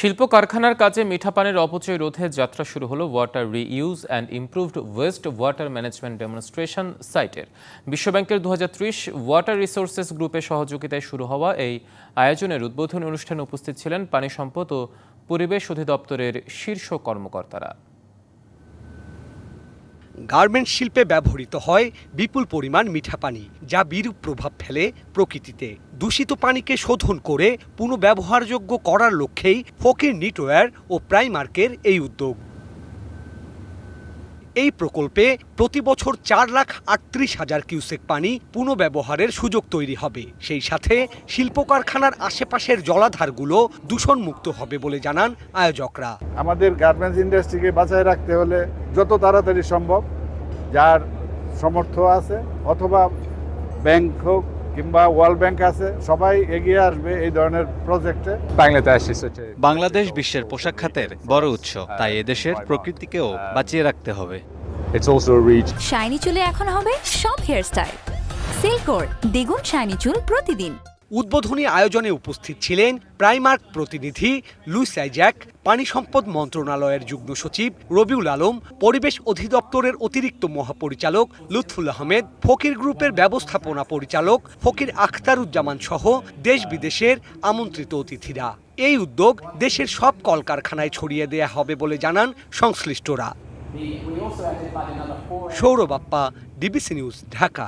শিল্প কারখানার কাজে মিঠা পানির অপচয় রোধে যাত্রা শুরু হলো water reuse and improved waste water management demonstration সাইটের বিশ্বব্যাংকের দু হাজার ত্রিশ ওয়াটার রিসোর্সেস গ্রুপের সহযোগিতায় শুরু হওয়া এই আয়োজনের উদ্বোধনী অনুষ্ঠানে উপস্থিত ছিলেন পানি সম্পদ ও পরিবেশ অধিদপ্তরের শীর্ষ কর্মকর্তারা। গার্মেন্টস শিল্পে ব্যবহৃত হয় বিপুল পরিমাণ মিঠা পানি, যা বিরূপ প্রভাব ফেলে প্রকৃতিতে। দূষিত পানিকে শোধন করে পুনঃব্যবহারযোগ্য করার লক্ষ্যেই ফকির নিটওয়্যার ও প্রাইমার্কের এই উদ্যোগ। এই প্রকল্পে প্রতি বছর চার লাখ আটত্রিশ হাজার কিউসেক পানি পুনঃব্যবহারের সুযোগ তৈরি হবে। সেই সাথে শিল্প কারখানার আশেপাশের জলাধারগুলো দূষণমুক্ত হবে বলে জানান আয়োজকরা। আমাদের গার্মেন্টস ইন্ডাস্ট্রিকে বাঁচায় রাখতে হলে যত তাড়াতাড়ি সম্ভব যার সমর্থ আছে অথবা ব্যাংক হোক কিংবা ওয়ার্ল্ড ব্যাংক আছে সবাই এগিয়ে আসবে এই ধরনের প্রজেক্টে বাংলাদেশ বিশ্বের পোশাক খাতের বড় উৎস তাই এদেশের প্রকৃতিকেও বাঁচিয়ে রাখতে হবে. শাইনি চুলে এখন হবে সব হেয়ারস্টাইল সিল্কোর দ্বিগুণ শাইনি চুল প্রতিদিন। উদ্বোধনী আয়োজনে উপস্থিত ছিলেন প্রাইমার্ক প্রতিনিধি লুইস আইজ্যাক, পানি সম্পদ মন্ত্রণালয়ের যুগ্ম সচিব রবিউল আলম, পরিবেশ অধিদপ্তরের অতিরিক্ত মহাপরিচালক লুৎফুল আহমেদ, ফকির গ্রুপের ব্যবস্থাপনা পরিচালক ফকির আখতারুজ্জামান সহ দেশ বিদেশের আমন্ত্রিত অতিথিরা। এই উদ্যোগ দেশের সব কলকারখানায় ছড়িয়ে দেয়া হবে বলে জানান সংশ্লিষ্টরা। Sourav Appa, DBC news, Dhaka.